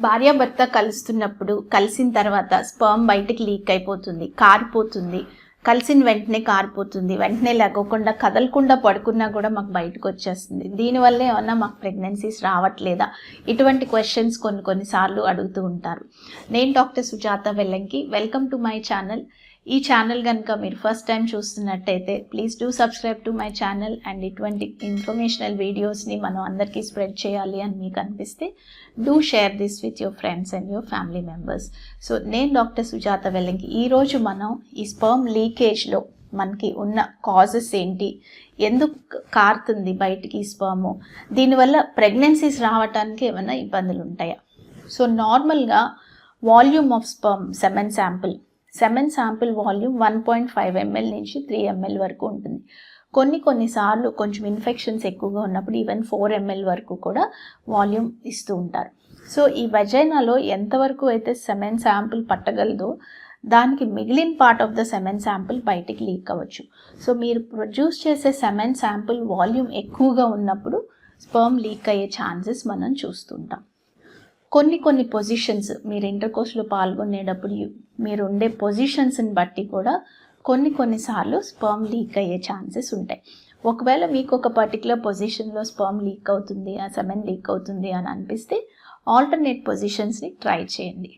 భార్యాభర్త కలుస్తున్నప్పుడు కలిసిన తర్వాత స్పర్మ్ బయటికి లీక్ అయిపోతుంది కారిపోతుంది. కలిసిన వెంటనే కారిపోతుంది. వెంటనే లేకోకుండా కదలకుండా పడుకున్నా కూడా మాకు బయటకు వచ్చేస్తుంది. దీనివల్ల ఏమన్నా మాకు ప్రెగ్నెన్సీస్ రావట్లేదా? ఇటువంటి క్వశ్చన్స్ కొన్ని కొన్నిసార్లు అడుగుతూ ఉంటారు. నేను doctor Sujatha Vellanki. Welcome to my channel ఈ ఛానల్ కనుక మీరు ఫస్ట్ టైం చూస్తున్నట్టయితే please do subscribe to my channel and ఇటువంటి ఇన్ఫర్మేషనల్ వీడియోస్ని మనం అందరికీ స్ప్రెడ్ చేయాలి అని మీకు అనిపిస్తే do share this with your friends and your family members so నేను డాక్టర్ సుజాత వెల్లంకి. ఈరోజు మనం ఈ స్పర్మ్ లీకేజ్లో మనకి ఉన్న కాజెస్ ఏంటి? ఎందుకు కారుతుంది బయటికి స్పర్మ్ దీనివల్ల ప్రెగ్నెన్సీస్ రావడానికి ఏమైనా ఇబ్బందులు ఉంటాయా సో నార్మల్గా volume of sperm semen sample semen sample volume one point five ML నుంచి త్రీ ఎంఎల్ వరకు ఉంటుంది. కొన్ని కొన్నిసార్లు కొంచెం ఇన్ఫెక్షన్స్ ఎక్కువగా ఉన్నప్పుడు ఈవెన్ ఫోర్ ఎంఎల్ వరకు కూడా వాల్యూమ్ ఇస్తూ ఉంటారు. సో ఈ వెజైనాలో ఎంతవరకు అయితే సెమెన్ శాంపిల్ పట్టగలదో దానికి మిగిలిన part of the semen sample బయటికి లీక్ అవ్వచ్చు. సో మీరు ప్రొడ్యూస్ చేసే సెమెన్ శాంపిల్ వాల్యూమ్ ఎక్కువగా ఉన్నప్పుడు స్పర్మ్ లీక్ అయ్యే ఛాన్సెస్ మనం చూస్తుంటాం. కొన్ని కొన్ని పొజిషన్స్ మీరు ఇంటర్ కోర్స్లో పాల్గొనేటప్పుడు మీరు ఉండే పొజిషన్స్ని బట్టి కూడా కొన్ని కొన్నిసార్లు స్పర్మ్ లీక్ అయ్యే ఛాన్సెస్ ఉంటాయి. ఒకవేళ మీకు ఒక పర్టికులర్ పొజిషన్లో స్పర్మ్ లీక్ అవుతుంది ఆ సెమెన్ లీక్ అవుతుంది అని అనిపిస్తే ఆల్టర్నేట్ పొజిషన్స్ని ట్రై చేయండి.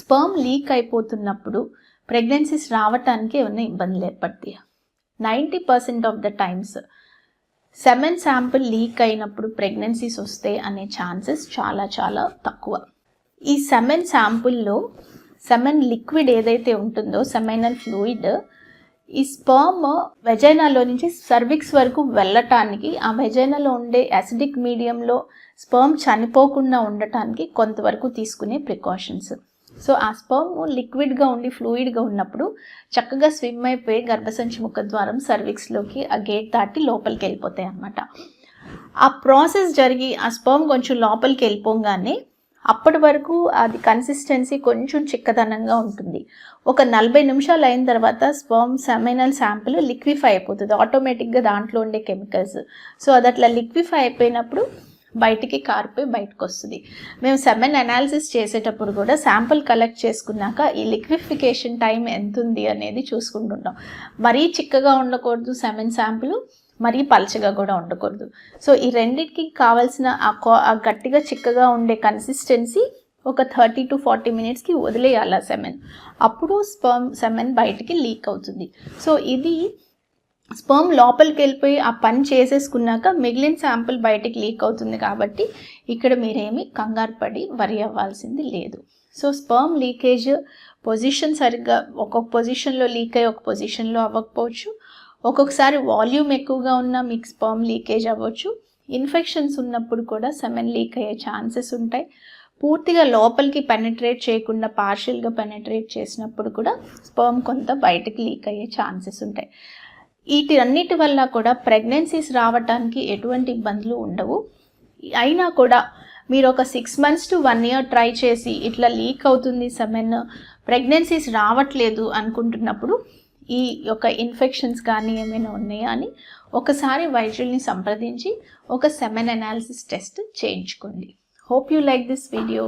స్పర్మ్ లీక్ అయిపోతున్నప్పుడు ప్రెగ్నెన్సీస్ రావటానికి ఏమైనా ఇబ్బందులు ఏర్పడతాయి. Ninety percent of the times semen sample leak అయినప్పుడు ప్రెగ్నెన్సీస్ వస్తాయి అనే ఛాన్సెస్ చాలా చాలా తక్కువ. ఈ సెమెన్ శాంపుల్లో సెమెన్ లిక్విడ్ ఏదైతే ఉంటుందో సెమైనల్ ఫ్లూయిడ్ ఈ స్పర్మ్ వెజైనాలో నుంచి సర్విక్స్ వరకు వెళ్ళటానికి ఆ వెజైనాలో ఉండే యాసిడిక్ మీడియంలో స్పర్మ్ చనిపోకుండా ఉండటానికి కొంతవరకు తీసుకునే ప్రికాషన్స్. సో ఆ స్పర్మ్ లిక్విడ్గా ఉండి ఫ్లూయిడ్గా ఉన్నప్పుడు చక్కగా స్విమ్ అయిపోయి గర్భసంచి ముఖద్వారం సర్విక్స్లోకి ఆ గేట్ దాటి లోపలికి వెళ్ళిపోతాయి అన్నమాట. ఆ ప్రాసెస్ జరిగి ఆ స్పర్మ్ కొంచెం లోపలికి వెళ్ళిపోగానే అప్పటి వరకు అది కన్సిస్టెన్సీ కొంచెం చిక్కదనంగా ఉంటుంది. ఒక నలభై నిమిషాలు అయిన తర్వాత స్పర్మ్ సెమైనల్ శాంపుల్ లిక్విఫై అయిపోతుంది. ఆటోమేటిక్గా దాంట్లో ఉండే కెమికల్స్. సో అది అట్లా లిక్విఫై అయిపోయినప్పుడు బయటికి కారిపోయి బయటకు వస్తుంది మేము సెమెన్ అనాలిసిస్ చేసేటప్పుడు కూడా శాంపుల్ కలెక్ట్ చేసుకున్నాక ఈ లిక్విఫికేషన్ టైం ఎంత ఉంది అనేది చూసుకుంటుంటాం. మరీ చిక్కగా ఉండకూడదు సెమెన్ శాంపుల్ మరీ పలచగా కూడా ఉండకూడదు. సో ఈ రెండింటికి కావాల్సిన ఆ ఆ గట్టిగా చిక్కగా ఉండే కన్సిస్టెన్సీ ఒక థర్టీ టు ఫార్టీ మినిట్స్కి వదిలేయాలి ఆ సెమెన్. అప్పుడు స్పర్మ్ సెమెన్ బయటికి లీక్ అవుతుంది. సో ఇది స్పర్మ్ లోపలికి వెళ్ళిపోయి ఆ పని చేసేసుకున్నాక మిగిలిన శాంపుల్ బయటికి లీక్ అవుతుంది కాబట్టి ఇక్కడ మీరేమి కంగారు పడి వరి అవ్వాల్సింది లేదు. సో స్పర్మ్ లీకేజ్ పొజిషన్ సరిగ్గా ఒక్కొక్క పొజిషన్లో లీక్ అయ్యి ఒక పొజిషన్లో అవ్వకపోవచ్చు. ఒక్కొక్కసారి వాల్యూమ్ ఎక్కువగా ఉన్న మీకు స్పర్మ్ లీకేజ్ అవ్వచ్చు. ఇన్ఫెక్షన్స్ ఉన్నప్పుడు కూడా సెమెన్ లీక్ అయ్యే ఛాన్సెస్ ఉంటాయి. పూర్తిగా లోపలికి పెనట్రేట్ చేయకుండా పార్షియల్గా పెనట్రేట్ చేసినప్పుడు కూడా స్పర్మ్ కొంత బయటకు లీక్ అయ్యే ఛాన్సెస్ ఉంటాయి. వీటి అన్నిటి వల్ల కూడా ప్రెగ్నెన్సీస్ రావడానికి ఎటువంటి ఇబ్బందులు ఉండవు. అయినా కూడా మీరు ఒక six months to one year try చేసి ఇట్లా లీక్ అవుతుంది సెమెన్ ప్రెగ్నెన్సీస్ రావట్లేదు అనుకుంటున్నప్పుడు ఈ యొక్క ఇన్ఫెక్షన్స్ కానీ ఏమైనా ఉన్నాయా అని ఒకసారి వైద్యుల్ని సంప్రదించి ఒక సెమెన్ అనాలిసిస్ టెస్ట్ చేయించుకోండి. Hope you like this video